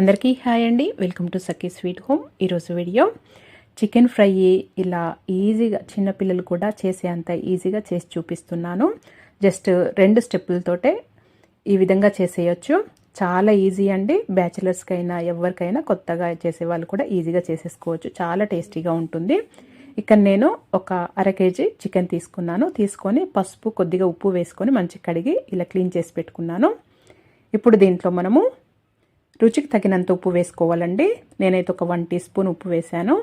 అందరికీ హాయ్ అండి. Welcome to Sakhi sweet home ఈరోజు వీడియో చికెన్ ఫ్రై ఇలా ఈజీగా చిన్నపిల్లలు కూడా చేసే అంత ఈజీగా చేసి చూపిస్తున్నాను. జస్ట్ రెండు స్టెప్పులతోటే ఈ విధంగా చేసేయచ్చు. చాలా ఈజీ అండి. బ్యాచిలర్స్కైనా ఎవరికైనా కొత్తగా చేసే వాళ్ళు కూడా ఈజీగా చేసేసుకోవచ్చు. చాలా టేస్టీగా ఉంటుంది. ఇక్కడ నేను ఒక అర కేజీ చికెన్ తీసుకున్నాను. తీసుకొని పసుపు కొద్దిగా ఉప్పు వేసుకొని మంచి కడిగి ఇలా క్లీన్ చేసి పెట్టుకున్నాను. ఇప్పుడు దీంట్లో మనము రుచికి తగినంత ఉప్పు వేసుకోవాలండి. నేనైతే ఒక వన్ టీ స్పూన్ ఉప్పు వేశాను.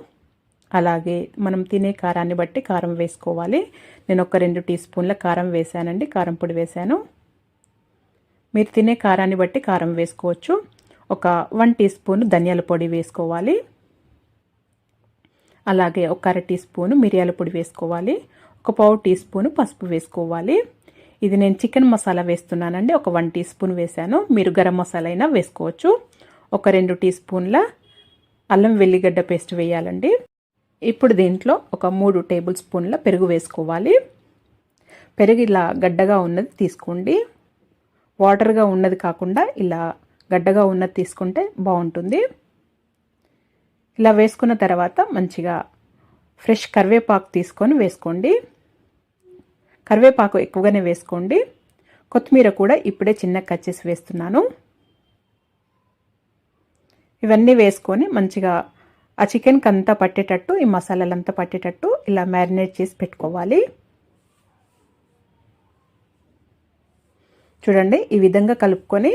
అలాగే మనం తినే కారాన్ని బట్టి కారం వేసుకోవాలి. నేను ఒక రెండు టీ స్పూన్ల కారం వేశానండి. కారం పొడి వేశాను. మీరు తినే కారాన్ని బట్టి కారం వేసుకోవచ్చు. ఒక వన్ టీ స్పూన్ ధనియాల పొడి వేసుకోవాలి. అలాగే ఒక అర టీ స్పూను మిరియాల పొడి వేసుకోవాలి. ఒక పావు టీ స్పూను పసుపు వేసుకోవాలి. ఇది నేను చికెన్ మసాలా వేస్తున్నానండి. ఒక వన్ టీ స్పూన్ వేసాను మీరు గరం మసాలా అయినా వేసుకోవచ్చు. ఒక రెండు టీ స్పూన్ల అల్లం వెల్లిగడ్డ పేస్ట్ వేయాలండి. ఇప్పుడు దీంట్లో ఒక మూడు టేబుల్ స్పూన్ల పెరుగు వేసుకోవాలి. పెరుగు ఇలా గడ్డగా ఉన్నది తీసుకోండి. వాటర్గా ఉన్నది కాకుండా ఇలా గడ్డగా ఉన్నది తీసుకుంటే బాగుంటుంది. ఇలా వేసుకున్న తర్వాత మంచిగా ఫ్రెష్ కరివేపాకు తీసుకొని వేసుకోండి. కరివేపాకు ఎక్కువగానే వేసుకోండి. కొత్తిమీర కూడా ఇప్పుడే చిన్న కట్ చేసి వేస్తున్నాను. ఇవన్నీ వేసుకొని మంచిగా ఆ చికెన్కి అంతా పట్టేటట్టు ఈ మసాలాలంతా పట్టేటట్టు ఇలా మ్యారినేట్ చేసి పెట్టుకోవాలి. చూడండి ఈ విధంగా కలుపుకొని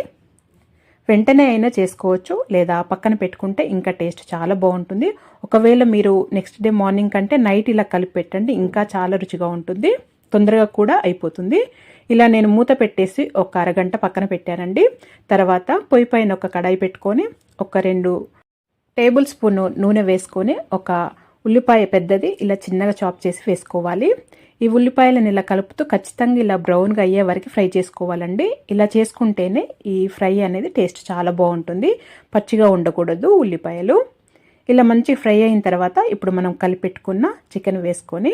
వెంటనే అయినా చేసుకోవచ్చు లేదా పక్కన పెట్టుకుంటే ఇంకా టేస్ట్ చాలా బాగుంటుంది. ఒకవేళ మీరు నెక్స్ట్ డే మార్నింగ్ కంటే నైట్ ఇలా కలిపి పెట్టండి ఇంకా చాలా రుచిగా ఉంటుంది. తొందరగా కూడా అయిపోతుంది. ఇలా నేను మూత పెట్టేసి ఒక అరగంట పక్కన పెట్టానండి. తర్వాత పొయ్యి పైన ఒక కడాయి పెట్టుకొని ఒక రెండు టేబుల్ స్పూన్ నూనె వేసుకొని ఒక ఉల్లిపాయ పెద్దది ఇలా చిన్నగా చాప్ చేసి వేసుకోవాలి. ఈ ఉల్లిపాయలను ఇలా కలుపుతూ ఖచ్చితంగా ఇలా బ్రౌన్గా అయ్యే వరకు ఫ్రై చేసుకోవాలండి. ఇలా చేసుకుంటేనే ఈ ఫ్రై అనేది టేస్ట్ చాలా బాగుంటుంది. పచ్చిగా ఉండకూడదు ఉల్లిపాయలు. ఇలా మంచి ఫ్రై అయిన తర్వాత ఇప్పుడు మనం కలిపెట్టుకున్న చికెన్ వేసుకొని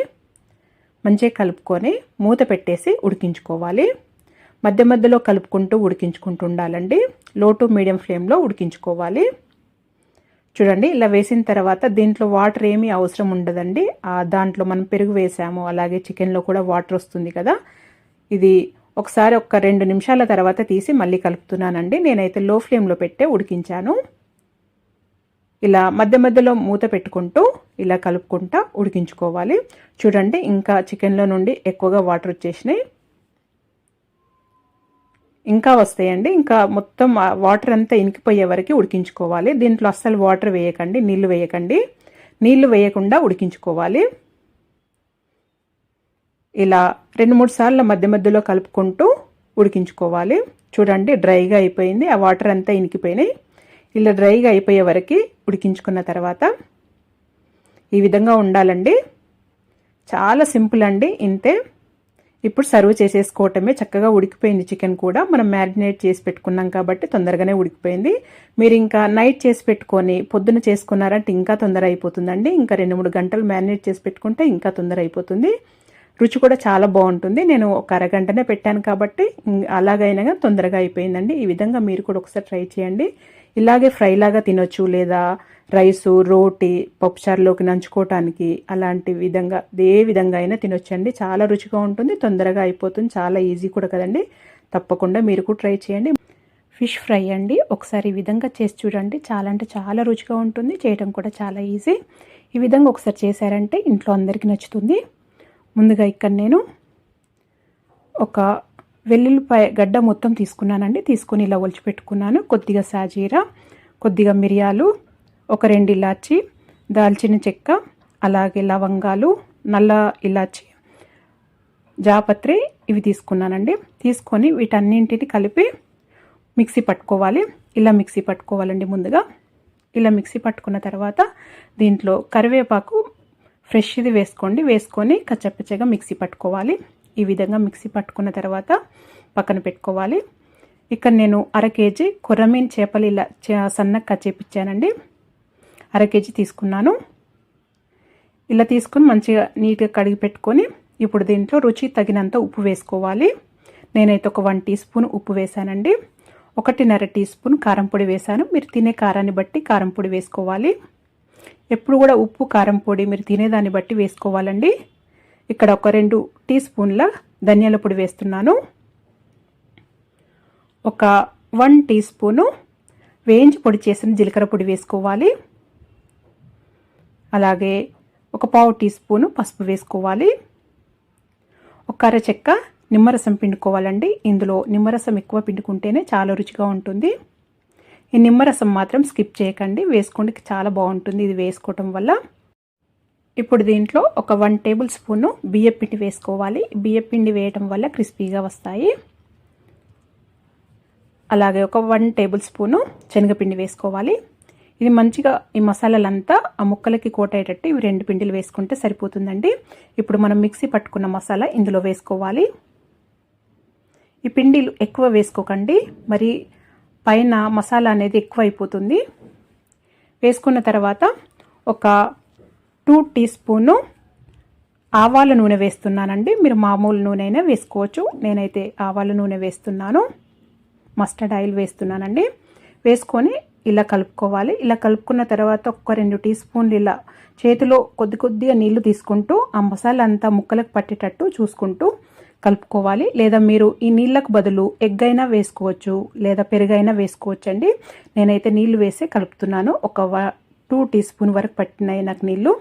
మంచిగా కలుపుకొని మూత పెట్టేసి ఉడికించుకోవాలి. మధ్య మధ్యలో కలుపుకుంటూ ఉడికించుకుంటూ ఉండాలండి. లో టు మీడియం ఫ్లేమ్లో ఉడికించుకోవాలి. చూడండి ఇలా వేసిన తర్వాత దీంట్లో వాటర్ ఏమీ అవసరం ఉండదండి. దాంట్లో మనం పెరుగు వేసాము అలాగే చికెన్లో కూడా వాటర్ వస్తుంది కదా. ఇది ఒకసారి ఒక రెండు నిమిషాల తర్వాత తీసి మళ్ళీ కలుపుతున్నానండి. నేనైతే లో ఫ్లేమ్లో పెట్టే ఉడికించాను. ఇలా మధ్య మధ్యలో మూత పెట్టుకుంటూ ఇలా కలుపుకుంటా ఉడికించుకోవాలి. చూడండి ఇంకా చికెన్లో నుండి ఎక్కువగా వాటర్ వచ్చేసినాయి. ఇంకా వస్తాయండి. ఇంకా మొత్తం వాటర్ అంతా ఇనికిపోయే వరకు ఉడికించుకోవాలి. దీంట్లో అస్సలు వాటర్ వేయకండి నీళ్ళు వేయకండి. నీళ్ళు వేయకుండా ఉడికించుకోవాలి. ఇలా రెండు మూడు సార్లు మధ్య మధ్యలో కలుపుకుంటూ ఉడికించుకోవాలి. చూడండి డ్రైగా అయిపోయింది. ఆ వాటర్ అంతా ఇనికిపోయినాయి. ఇలా డ్రైగా అయిపోయే వరకు ఉడికించుకున్న తర్వాత ఈ విధంగా ఉండాలండి. చాలా సింపుల్ అండి ఇంతే. ఇప్పుడు సర్వ్ చేసేసుకోవటమే చక్కగా ఉడికిపోయింది చికెన్ కూడా. మనం మ్యారినేట్ చేసి పెట్టుకున్నాం కాబట్టి తొందరగానే ఉడికిపోయింది. మీరు ఇంకా నైట్ చేసి పెట్టుకొని పొద్దున చేసుకున్నారంటే ఇంకా తొందర అయిపోతుందండి. ఇంకా రెండు మూడు గంటలు మ్యారినేట్ చేసి పెట్టుకుంటే ఇంకా తొందర అయిపోతుంది. రుచి కూడా చాలా బాగుంటుంది. నేను ఒక అరగంటనే పెట్టాను కాబట్టి అలాగైనా తొందరగా అయిపోయిందండి. ఈ విధంగా మీరు కూడా ఒకసారి ట్రై చేయండి. ఇలాగే ఫ్రైలాగా తినొచ్చు లేదా రైసు రోటీ పప్పుచారులోకి నంచుకోవటానికి అలాంటి విధంగా ఏ విధంగా అయినా తినొచ్చండి. చాలా రుచిగా ఉంటుంది తొందరగా అయిపోతుంది చాలా ఈజీ కూడా కదండి. తప్పకుండా మీరు కూడా ట్రై చేయండి. ఫిష్ ఫ్రై అండి ఒకసారి ఈ విధంగా చేసి చూడండి. చాలా అంటే చాలా రుచిగా ఉంటుంది చేయడం కూడా చాలా ఈజీ. ఈ విధంగా ఒకసారి చేశారంటే ఇంట్లో అందరికీ నచ్చుతుంది. ముందుగా ఇక్కడ నేను ఒక వెల్లుల్లిపాయ గడ్డ మొత్తం తీసుకున్నానండి. తీసుకొని ఇలా ఒలిచిపెట్టుకున్నాను. కొద్దిగా సాజీరా కొద్దిగా మిరియాలు ఒక రెండు ఇలాచి దాల్చిన చెక్క అలాగే లవంగాలు నల్ల ఇలాచి జాపత్రి ఇవి తీసుకున్నానండి. తీసుకొని వీటన్నింటిని కలిపి మిక్సీ పట్టుకోవాలి. ఇలా మిక్సీ పట్టుకోవాలండి ముందుగా. ఇలా మిక్సీ పట్టుకున్న తర్వాత దీంట్లో కరివేపాకు ఫ్రెష్ది వేసుకోండి. వేసుకొని కచ్చపచ్చగా మిక్సీ పట్టుకోవాలి. ఈ విధంగా మిక్సీ పట్టుకున్న తర్వాత పక్కన పెట్టుకోవాలి. ఇక్కడ నేను అర కేజీ కొర్రమీన్ చేపలు ఇలా సన్నగా కట్ చేపించానండి. అర కేజీ తీసుకున్నాను. ఇలా తీసుకుని మంచిగా నీట్గా కడిగి పెట్టుకొని ఇప్పుడు దీంట్లో రుచి తగినంత ఉప్పు వేసుకోవాలి. నేనైతే ఒక వన్ టీ స్పూన్ ఉప్పు వేసానండి ఒకటిన్నర టీ స్పూన్ కారం పొడి వేశాను. మీరు తినే కారాన్ని బట్టి కారం పొడి వేసుకోవాలి. ఎప్పుడు కూడా ఉప్పు కారం పొడి మీరు తినేదాన్ని బట్టి వేసుకోవాలండి. ఇక్కడ ఒక రెండు టీ స్పూన్ల ధనియాల పొడి వేస్తున్నాను. ఒక వన్ టీ స్పూను వేయించి పొడి చేసిన జీలకర్ర పొడి వేసుకోవాలి. అలాగే ఒక పావు టీ స్పూను పసుపు వేసుకోవాలి. ఒక అర చెక్క నిమ్మరసం పిండుకోవాలండి. ఇందులో నిమ్మరసం ఎక్కువ పిండుకుంటేనే చాలా రుచిగా ఉంటుంది. ఈ నిమ్మరసం మాత్రం స్కిప్ చేయకండి. వేసుకోండి చాలా బాగుంటుంది. ఇది వేసుకోవటం వల్ల ఇప్పుడు దీంట్లో ఒక వన్ టేబుల్ స్పూను బియ్యపిండి వేసుకోవాలి. బియ్యపిండి వేయటం వల్ల క్రిస్పీగా వస్తాయి. అలాగే ఒక వన్ టేబుల్ స్పూను శనగపిండి వేసుకోవాలి. ఇది మంచిగా ఈ మసాలాలంతా ఆ ముక్కలకి కోటయ్యేటట్టు ఇవి రెండు పిండిలు వేసుకుంటే సరిపోతుందండి. ఇప్పుడు మనం మిక్సీ పట్టుకున్న మసాలా ఇందులో వేసుకోవాలి. ఈ పిండిలు ఎక్కువ వేసుకోకండి. మరి పైన మసాలా అనేది ఎక్కువ అయిపోతుంది వేసుకున్న తర్వాత ఒక టూ టీ స్పూను ఆవాల నూనె వేస్తున్నానండి. మీరు మామూలు నూనె అయినా వేసుకోవచ్చు. నేనైతే ఆవాల నూనె వేస్తున్నాను. మస్టర్డ్ ఆయిల్ వేస్తున్నానండి. వేసుకొని ఇలా కలుపుకోవాలి. ఇలా కలుపుకున్న తర్వాత ఒక రెండు టీ స్పూన్లు ఇలా చేతిలో కొద్ది కొద్దిగా నీళ్ళు తీసుకుంటూ ఆ మసాలా అంతా ముక్కలకు పట్టేటట్టు చూసుకుంటూ కలుపుకోవాలి. లేదా మీరు ఈ నీళ్ళకు బదులు ఎగ్ అయినా వేసుకోవచ్చు. లేదా పెరుగైనా వేసుకోవచ్చు అండి నేనైతే నీళ్ళు వేసి కలుపుతున్నాను. ఒక టూ టీ స్పూన్ వరకు పట్టినాయి నాకు నీళ్ళు.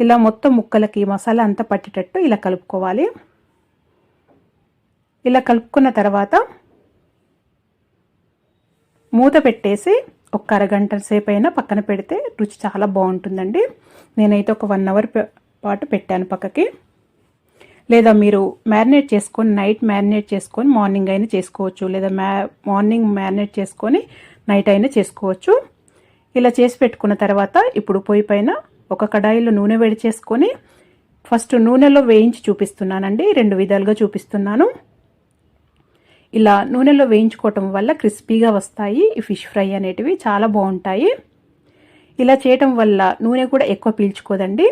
ఇలా మొత్తం ముక్కలకి మసాలా అంతా పట్టేటట్టు ఇలా కలుపుకోవాలి. ఇలా కలుపుకున్న తర్వాత మూత పెట్టేసి ఒక అరగంట సేపు అయినా పక్కన పెడితే రుచి చాలా బాగుంటుందండి. నేనైతే ఒక వన్ అవర్ పాటు పెట్టాను పక్కకి. లేదా మీరు మ్యారినేట్ చేసుకొని నైట్ మ్యారినేట్ చేసుకొని మార్నింగ్ అయినా చేసుకోవచ్చు. లేదా మ్యా మార్నింగ్ మ్యారినేట్ చేసుకొని నైట్ అయినా చేసుకోవచ్చు. ఇలా చేసి పెట్టుకున్న తర్వాత ఇప్పుడు పొయ్యి పైన ఒక కడాయిలో నూనె వేడి చేసుకొని ఫస్ట్ నూనెలో వేయించి చూపిస్తున్నానండి. రెండు విధాలుగా చూపిస్తున్నాను. ఇలా నూనెలో వేయించుకోవటం వల్ల క్రిస్పీగా వస్తాయి ఈ ఫిష్ ఫ్రై అనేటివి చాలా బాగుంటాయి. ఇలా చేయటం వల్ల నూనె కూడా ఎక్కువ పీల్చుకోదండి.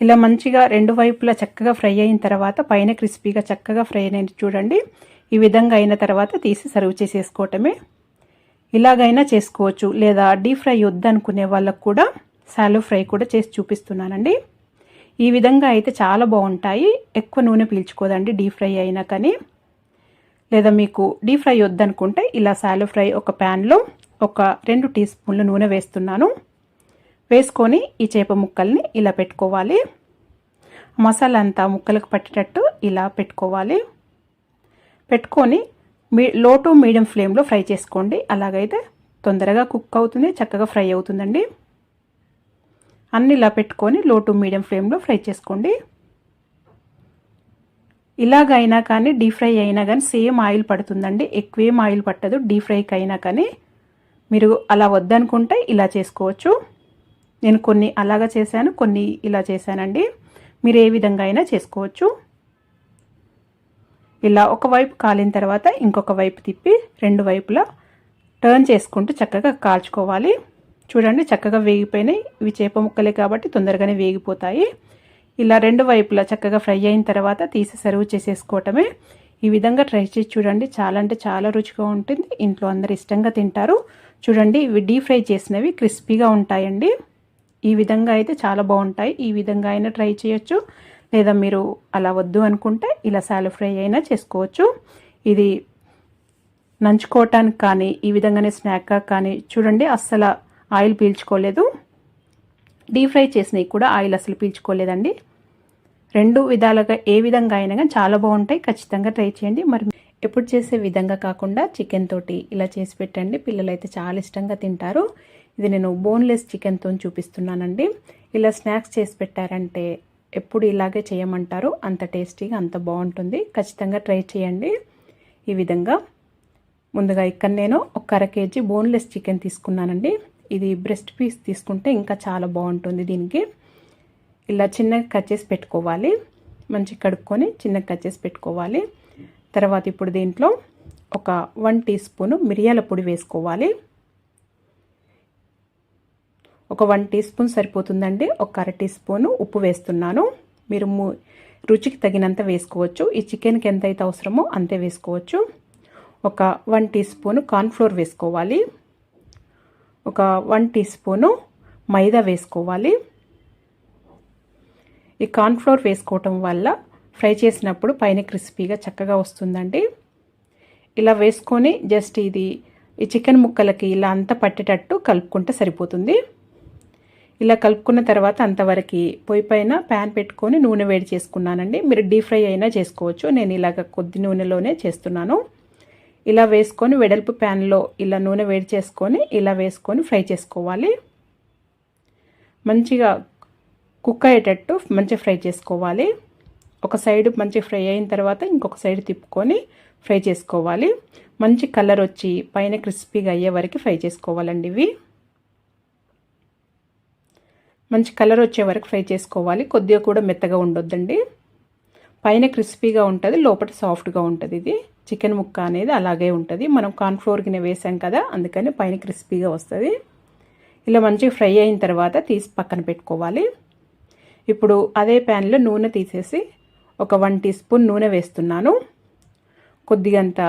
ఇలా మంచిగా రెండు వైపులా చక్కగా ఫ్రై అయిన తర్వాత పైన క్రిస్పీగా చక్కగా ఫ్రై అయినది చూడండి. ఈ విధంగా అయిన తర్వాత తీసి సర్వ్ చేసేసుకోవటమే. ఇలాగైనా చేసుకోవచ్చు. లేదా డీప్ ఫ్రై వద్దనుకునే వాళ్ళకు కూడా శాలో ఫ్రై కూడా చేసి చూపిస్తున్నానండి. ఈ విధంగా అయితే చాలా బాగుంటాయి. ఎక్కువ నూనె పీల్చుకోదండి డీప్ ఫ్రై అయినా కానీ. లేదా మీకు డీప్ ఫ్రై వద్దనుకుంటే ఇలా శాలో ఫ్రై ఒక ప్యాన్లో ఒక రెండు టీ స్పూన్లు నూనె వేస్తున్నాను. వేసుకొని ఈ చేప ముక్కల్ని ఇలా పెట్టుకోవాలి. మసాలా అంతా ముక్కలకు పట్టేటట్టు ఇలా పెట్టుకోవాలి. పెట్టుకొని మీ లో టు మీడియం ఫ్లేమ్లో ఫ్రై చేసుకోండి. అలాగైతే తొందరగా కుక్ అవుతుంది చక్కగా ఫ్రై అవుతుందండి. అన్ని ఇలా పెట్టుకొని లో టు మీడియం ఫ్లేమ్లో ఫ్రై చేసుకోండి. ఇలాగైనా కానీ డీప్ ఫ్రై అయినా కానీ సేమ్ ఆయిల్ పడుతుందండి. ఎక్కువేం ఆయిల్ పట్టదు డీప్ ఫ్రైకి అయినా కానీ. మీరు అలా వద్దనుకుంటే ఇలా చేసుకోవచ్చు. నేను కొన్ని అలాగా చేశాను కొన్ని ఇలా చేశానండి. మీరు ఏ విధంగా అయినా చేసుకోవచ్చు. ఇలా ఒకవైపు కాలిన తర్వాత ఇంకొక వైపు తిప్పి రెండు వైపులా టర్న్ చేసుకుంటూ చక్కగా కాల్చుకోవాలి. చూడండి చక్కగా వేగిపోయినాయి. ఇవి చేప ముక్కలే కాబట్టి తొందరగానే వేగిపోతాయి. ఇలా రెండు వైపులా చక్కగా ఫ్రై అయిన తర్వాత తీసి సర్వ్ చేసేసుకోవటమే. ఈ విధంగా ట్రై చేసి చూడండి. చాలా అంటే చాలా రుచిగా ఉంటుంది. ఇంట్లో అందరు ఇష్టంగా తింటారు. చూడండి ఇవి డీప్ ఫ్రై చేసినవి క్రిస్పీగా ఉంటాయండి. ఈ విధంగా అయితే చాలా బాగుంటాయి. ఈ విధంగా అయినా ట్రై చేయొచ్చు. లేదా మీరు అలా వద్దు అనుకుంటే ఇలా శాలో ఫ్రై అయినా చేసుకోవచ్చు. ఇది నంచుకోవటానికి కానీ ఈ విధంగానే స్నాక్గా కానీ చూడండి అస్సలు ఆయిల్ పీల్చుకోలేదు. డీప్ ఫ్రై చేసినవి కూడా ఆయిల్ అసలు పీల్చుకోలేదండి. రెండు విధాలుగా ఏ విధంగా అయినా కానీ చాలా బాగుంటాయి. ఖచ్చితంగా ట్రై చేయండి. మరి ఎప్పుడు చేసే విధంగా కాకుండా చికెన్ తోటి ఇలా చేసి పెట్టండి. పిల్లలు అయితే చాలా ఇష్టంగా తింటారు. ఇది నేను బోన్లెస్ చికెన్తో చూపిస్తున్నానండి. ఇలా స్నాక్స్ చేసి పెట్టారంటే ఎప్పుడు ఇలాగే చేయమంటారు అంత టేస్టీగా అంత బాగుంటుంది. ఖచ్చితంగా ట్రై చేయండి. ఈ విధంగా ముందుగా ఇక్కడ నేను ఒక అర కేజీ బోన్లెస్ చికెన్ తీసుకున్నానండి. ఇది బ్రెస్ట్ పీస్ తీసుకుంటే ఇంకా చాలా బాగుంటుంది దీనికి. ఇలా చిన్నగా కట్ చేసి పెట్టుకోవాలి. మంచి కడుక్కొని చిన్నగా కట్ చేసి పెట్టుకోవాలి. తర్వాత ఇప్పుడు దీంట్లో ఒక వన్ టీ స్పూను మిరియాల పొడి వేసుకోవాలి. ఒక వన్ టీ స్పూన్ సరిపోతుందండి. ఒక అర టీ స్పూను ఉప్పు వేస్తున్నాను. మీరు రుచికి తగినంత వేసుకోవచ్చు. ఈ చికెన్కి ఎంత అయితే అవసరమో అంతే వేసుకోవచ్చు. ఒక వన్ టీ స్పూను కార్న్ఫ్లోర్ వేసుకోవాలి. ఒక వన్ టీ స్పూను మైదా వేసుకోవాలి. ఈ కార్న్ఫ్లోర్ వేసుకోవటం వల్ల ఫ్రై చేసినప్పుడు పైన క్రిస్పీగా చక్కగా వస్తుందండి. ఇలా వేసుకొని జస్ట్ ఇది ఈ చికెన్ ముక్కలకి ఇలా అంతా పట్టేటట్టు కలుపుకుంటే సరిపోతుంది. ఇలా కలుపుకున్న తర్వాత అంతవరకు పొయ్యి పైన ప్యాన్ పెట్టుకొని నూనె వేడి చేసుకున్నానండి. మీరు డీప్ ఫ్రై అయినా చేసుకోవచ్చు. నేను ఇలాగ కొద్ది నూనెలోనే చేస్తున్నాను. ఇలా వేసుకొని వెడల్పు ప్యాన్లో ఇలా నూనె వేడి చేసుకొని ఇలా వేసుకొని ఫ్రై చేసుకోవాలి. మంచిగా కుక్ అయ్యేటట్టు మంచిగా ఫ్రై చేసుకోవాలి. ఒక సైడ్ మంచి ఫ్రై అయిన తర్వాత ఇంకొక సైడ్ తిప్పుకొని ఫ్రై చేసుకోవాలి. మంచి కలర్ వచ్చి పైన క్రిస్పీగా అయ్యే వరకు ఫ్రై చేసుకోవాలండి ఇవి. మంచి కలర్ వచ్చే వరకు ఫ్రై చేసుకోవాలి. కొద్దిగా కూడా మెత్తగా ఉండొద్దండి. పైన క్రిస్పీగా ఉంటుంది లోపల సాఫ్ట్గా ఉంటుంది ఇది. చికెన్ ముక్క అనేది అలాగే ఉంటుంది. మనం కార్న్ఫ్లోర్ గిన్నె వేసాం కదా అందుకని పైన క్రిస్పీగా వస్తుంది. ఇలా మంచిగా ఫ్రై అయిన తర్వాత తీసి పక్కన పెట్టుకోవాలి. ఇప్పుడు అదే ప్యాన్లో నూనె తీసేసి ఒక వన్ టీ స్పూన్ నూనె వేస్తున్నాను. కొద్దిగంత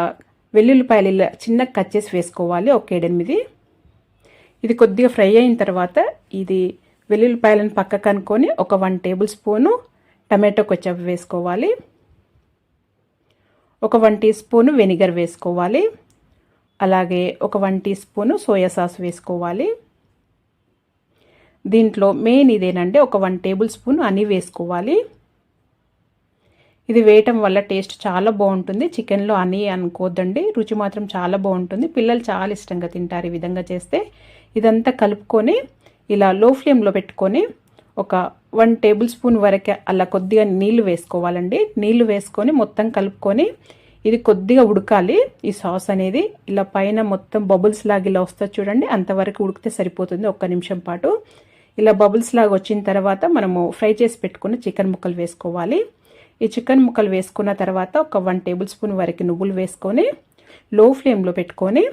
వెల్లుల్లిపాయలు ఇలా చిన్న కట్ చేసి వేసుకోవాలి ఒక ఏడెనిమిది. ఇది కొద్దిగా ఫ్రై అయిన తర్వాత ఇది వెల్లుల్లిపాయలను పక్కకు కనుక్కొని ఒక one tablespoon tomato ketchup వేసుకోవాలి. ఒక వన్ టీ స్పూను వెనిగర్ వేసుకోవాలి. అలాగే ఒక one teaspoon soya sauce వేసుకోవాలి. దీంట్లో మెయిన్ ఇదేనంటే ఒక వన్ టేబుల్ స్పూన్ అని వేసుకోవాలి. ఇది వేయటం వల్ల టేస్ట్ చాలా బాగుంటుంది. చికెన్లో అని అనుకోద్దండి. రుచి మాత్రం చాలా బాగుంటుంది. పిల్లలు చాలా ఇష్టంగా తింటారు ఈ విధంగా చేస్తే. ఇదంతా కలుపుకొని ఇలా లో ఫ్లేమ్లో పెట్టుకొని ఒక వన్ టేబుల్ స్పూన్ వరకే అలా కొద్దిగా నీళ్ళు వేసుకోవాలండి. నీళ్ళు వేసుకొని మొత్తం కలుపుకొని ఇది కొద్దిగా ఉడకాలి. ఈ సాస్ అనేది ఇలా పైన మొత్తం బబుల్స్ లాగా ఇలా వస్తుంది చూడండి. అంతవరకు ఉడికితే సరిపోతుంది ఒక్క నిమిషం పాటు. ఇలా బబుల్స్ లాగా వచ్చిన తర్వాత మనము ఫ్రై చేసి పెట్టుకుని చికెన్ ముక్కలు వేసుకోవాలి. ఈ చికెన్ ముక్కలు వేసుకున్న తర్వాత ఒక వన్ టేబుల్ స్పూన్ వరకు నువ్వులు వేసుకొని లో ఫ్లేమ్లో పెట్టుకొని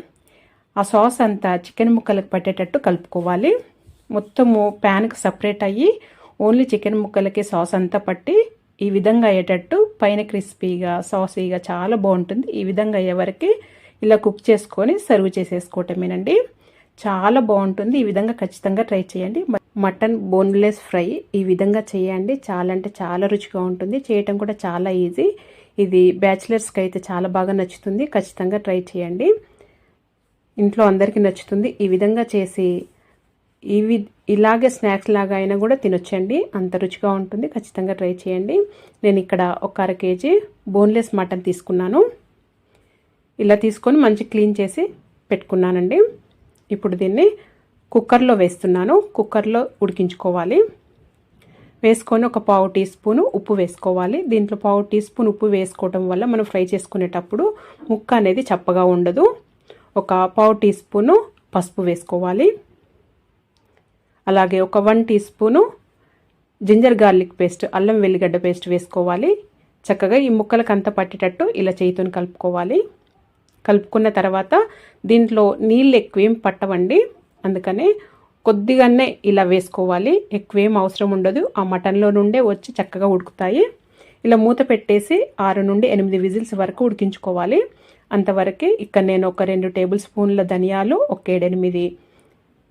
ఆ సాస్ అంతా చికెన్ ముక్కలకు పట్టేటట్టు కలుపుకోవాలి. మొత్తము ప్యాన్కి సపరేట్ అయ్యి ఓన్లీ చికెన్ ముక్కలకి సాస్ అంతా పట్టి ఈ విధంగా అయ్యేటట్టు పైన క్రిస్పీగా సాసీగా చాలా బాగుంటుంది. ఈ విధంగా అయ్యేవరకు ఇలా కుక్ చేసుకొని సర్వ్ చేసేసుకోవటమేనండి. చాలా బాగుంటుంది. ఈ విధంగా ఖచ్చితంగా ట్రై చేయండి. మటన్ బోన్లెస్ ఫ్రై ఈ విధంగా చేయండి. చాలా అంటే చాలా రుచిగా ఉంటుంది. చేయటం కూడా చాలా ఈజీ. ఇది బ్యాచిలర్స్కి అయితే చాలా బాగా నచ్చుతుంది. ఖచ్చితంగా ట్రై చేయండి. ఇంట్లో అందరికీ నచ్చుతుంది. ఈ విధంగా చేసి ఇవి ఇలాగే స్నాక్స్ లాగా అయినా కూడా తినొచ్చండి. అంత రుచిగా ఉంటుంది. ఖచ్చితంగా ట్రై చేయండి. నేను ఇక్కడ ఒక అర కేజీ బోన్లెస్ మటన్ తీసుకున్నాను. ఇలా తీసుకొని మంచి క్లీన్ చేసి పెట్టుకున్నానండి. ఇప్పుడు దీన్ని కుక్కర్లో వేస్తున్నాను. కుక్కర్లో ఉడికించుకోవాలి. వేసుకొని ఒక పావు టీ స్పూను ఉప్పు వేసుకోవాలి. దీంట్లో పావు టీ స్పూన్ ఉప్పు వేసుకోవడం వల్ల మనం ఫ్రై చేసుకునేటప్పుడు ముక్క అనేది చప్పగా ఉండదు. ఒక పావు టీ స్పూను పసుపు వేసుకోవాలి. అలాగే ఒక one teaspoon ginger garlic paste అల్లం వెల్లిగడ్డ పేస్ట్ వేసుకోవాలి. చక్కగా ఈ ముక్కలకు అంత పట్టేటట్టు ఇలా చేయితోని కలుపుకోవాలి. కలుపుకున్న తర్వాత దీంట్లో నీళ్ళు ఎక్కువేం పట్టవండి. అందుకని కొద్దిగానే ఇలా వేసుకోవాలి. ఎక్కువేం అవసరం ఉండదు. ఆ మటన్లో నుండే వచ్చి చక్కగా ఉడుకుతాయి. ఇలా మూత పెట్టేసి ఆరు నుండి ఎనిమిది విజిల్స్ వరకు ఉడికించుకోవాలి. అంతవరకు ఇక్కడ నేను ఒక రెండు టేబుల్ స్పూన్ల ధనియాలు ఒక ఏడెనిమిది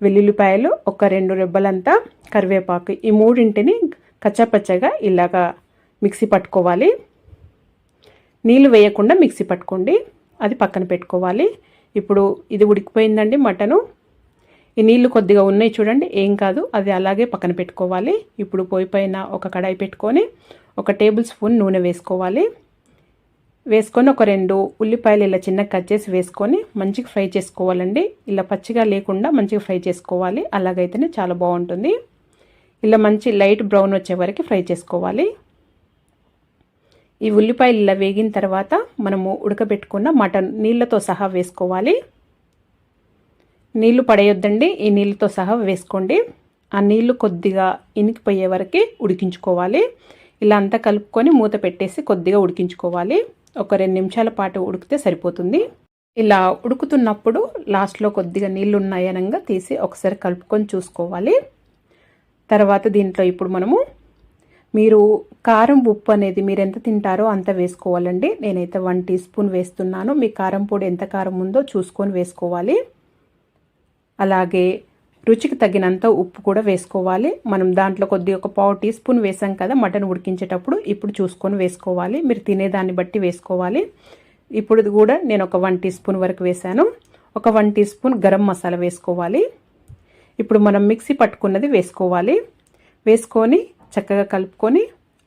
వెల్లుల్లిపాయలు ఒక రెండు రెబ్బలంతా కరివేపాకు. ఈ మూడింటిని కచ్చపచ్చగా ఇలాగా మిక్సీ పట్టుకోవాలి. నీళ్ళు వేయకుండా మిక్సీ పట్టుకోండి. అది పక్కన పెట్టుకోవాలి. ఇప్పుడు ఇది ఉడికిపోయిందండి మటను. ఈ నీళ్ళు కొద్దిగా ఉన్నాయి చూడండి ఏం కాదు అది అలాగే పక్కన పెట్టుకోవాలి. ఇప్పుడు పోయిపోయిన ఒక కడాయి పెట్టుకొని ఒక టేబుల్ స్పూన్ నూనె వేసుకోవాలి. వేసుకొని ఒక రెండు ఉల్లిపాయలు ఇలా చిన్నగా కట్ చేసి వేసుకొని మంచిగా ఫ్రై చేసుకోవాలండి. ఇలా పచ్చిగా లేకుండా మంచిగా ఫ్రై చేసుకోవాలి. అలాగైతేనే చాలా బాగుంటుంది. ఇలా మంచి లైట్ బ్రౌన్ వచ్చే వరకు ఫ్రై చేసుకోవాలి. ఈ ఉల్లిపాయలు ఇలా వేగిన తర్వాత మనము ఉడకబెట్టుకున్న మటన్ నీళ్ళతో సహా వేసుకోవాలి. నీళ్ళు పడేయొద్దండి. ఈ నీళ్ళతో సహా వేసుకోండి. ఆ నీళ్ళు కొద్దిగా ఇనికిపోయే వరకు ఉడికించుకోవాలి. ఇలా అంతా కలుపుకొని మూత పెట్టేసి కొద్దిగా ఉడికించుకోవాలి. ఒక రెండు నిమిషాల పాటు ఉడికితే సరిపోతుంది. ఇలా ఉడుకుతున్నప్పుడు లాస్ట్లో కొద్దిగా నీళ్ళు ఉన్నాయనంగా తీసి ఒకసారి కలుపుకొని చూసుకోవాలి. తర్వాత దీంట్లో ఇప్పుడు మనము మీరు కారం ఉప్పు అనేది మీరు ఎంత తింటారో అంత వేసుకోవాలండి. నేనైతే వన్ టీ స్పూన్ వేస్తున్నాను. మీ కారం పొడి ఎంత కారం ఉందో చూసుకొని వేసుకోవాలి. అలాగే రుచికి తగినంత ఉప్పు కూడా వేసుకోవాలి. మనం దాంట్లో కొద్దిగా ఒక పావు టీ స్పూన్ వేసాం కదా మటన్ ఉడికించేటప్పుడు ఇప్పుడు చూసుకొని వేసుకోవాలి. మీరు తినేదాన్ని బట్టి వేసుకోవాలి. ఇప్పుడు కూడా నేను ఒక వన్ టీ స్పూన్ వరకు వేసాను. ఒక one teaspoon garam masala వేసుకోవాలి. ఇప్పుడు మనం మిక్సీ పట్టుకున్నది వేసుకోవాలి. వేసుకొని చక్కగా కలుపుకొని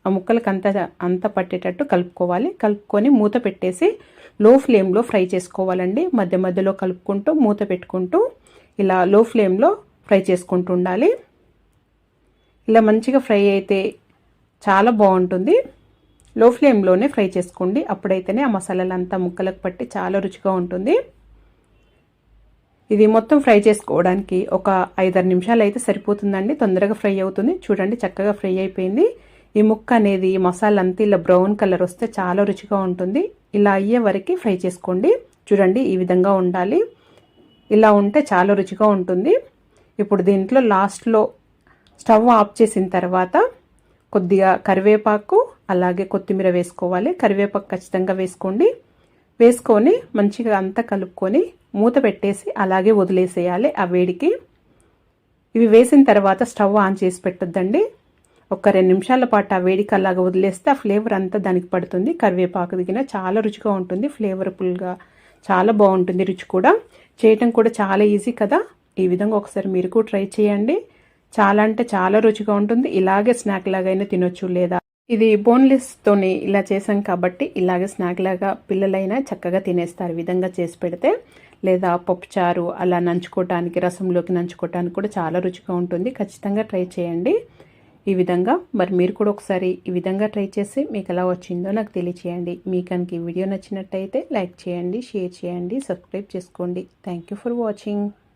ఆ ముక్కలకు అంత అంత పట్టేటట్టు కలుపుకోవాలి. కలుపుకొని మూత పెట్టేసి లో ఫ్లేమ్లో ఫ్రై చేసుకోవాలండి. మధ్య మధ్యలో కలుపుకుంటూ మూత పెట్టుకుంటూ ఇలా లో ఫ్లేమ్లో ఫ్రై చేసుకుంటూ ఉండాలి. ఇలా మంచిగా ఫ్రై అయితే చాలా బాగుంటుంది. లో ఫ్లేమ్లోనే ఫ్రై చేసుకోండి. అప్పుడైతేనే ఆ మసాలాలంతా ముక్కలకు పట్టి చాలా రుచిగా ఉంటుంది. ఇది మొత్తం ఫ్రై చేసుకోవడానికి ఒక ఐదారు నిమిషాలు అయితే సరిపోతుందండి. తొందరగా ఫ్రై అవుతుంది. చూడండి చక్కగా ఫ్రై అయిపోయింది. ఈ ముక్క అనేది మసాలా అంతా ఇలా బ్రౌన్ కలర్ వస్తే చాలా రుచిగా ఉంటుంది. ఇలా అయ్యే వరకు ఫ్రై చేసుకోండి. చూడండి ఈ విధంగా ఉండాలి. ఇలా ఉంటే చాలా రుచిగా ఉంటుంది. ఇప్పుడు దీంట్లో లాస్ట్లో స్టవ్ ఆఫ్ చేసిన తర్వాత కొద్దిగా కరివేపాకు అలాగే కొత్తిమీర వేసుకోవాలి. కరివేపాకు ఖచ్చితంగా వేసుకోండి. వేసుకొని మంచిగా అంతా కలుపుకొని మూత పెట్టేసి అలాగే వదిలేసేయాలి ఆ వేడికి. ఇవి వేసిన తర్వాత స్టవ్ ఆన్ చేసి పెట్టొద్దండి. ఒక రెండు నిమిషాల పాటు ఆ వేడికి అలాగా వదిలేస్తే ఆ ఫ్లేవర్ అంతా దానికి పడుతుంది. కరివేపాకు దిగిన చాలా రుచిగా ఉంటుంది. ఫ్లేవర్ఫుల్గా చాలా బాగుంటుంది రుచి కూడా. చేయటం కూడా చాలా ఈజీ కదా. ఈ విధంగా ఒకసారి మీరు కూడా ట్రై చేయండి. చాలా అంటే చాలా రుచిగా ఉంటుంది. ఇలాగే స్నాక్ లాగైనా తినొచ్చు లేదా? ఇది బోన్లెస్తోని ఇలా చేసాం కాబట్టి ఇలాగే స్నాక్ లాగా పిల్లలైనా చక్కగా తినేస్తారు. విధంగా చేసి పెడితే లేదా పప్పుచారు అలా నంచుకోవటానికి రసంలోకి నంచుకోవటానికి కూడా చాలా రుచిగా ఉంటుంది. ఖచ్చితంగా ట్రై చేయండి. ఈ విధంగా మరి మీరు కూడా ఒకసారి ఈ విధంగా ట్రై చేసి మీకు ఎలా వచ్చిందో నాకు తెలియచేయండి. మీ కనుక ఈ వీడియో నచ్చినట్టయితే లైక్ చేయండి షేర్ చేయండి సబ్స్క్రైబ్ చేసుకోండి. Thank you for watching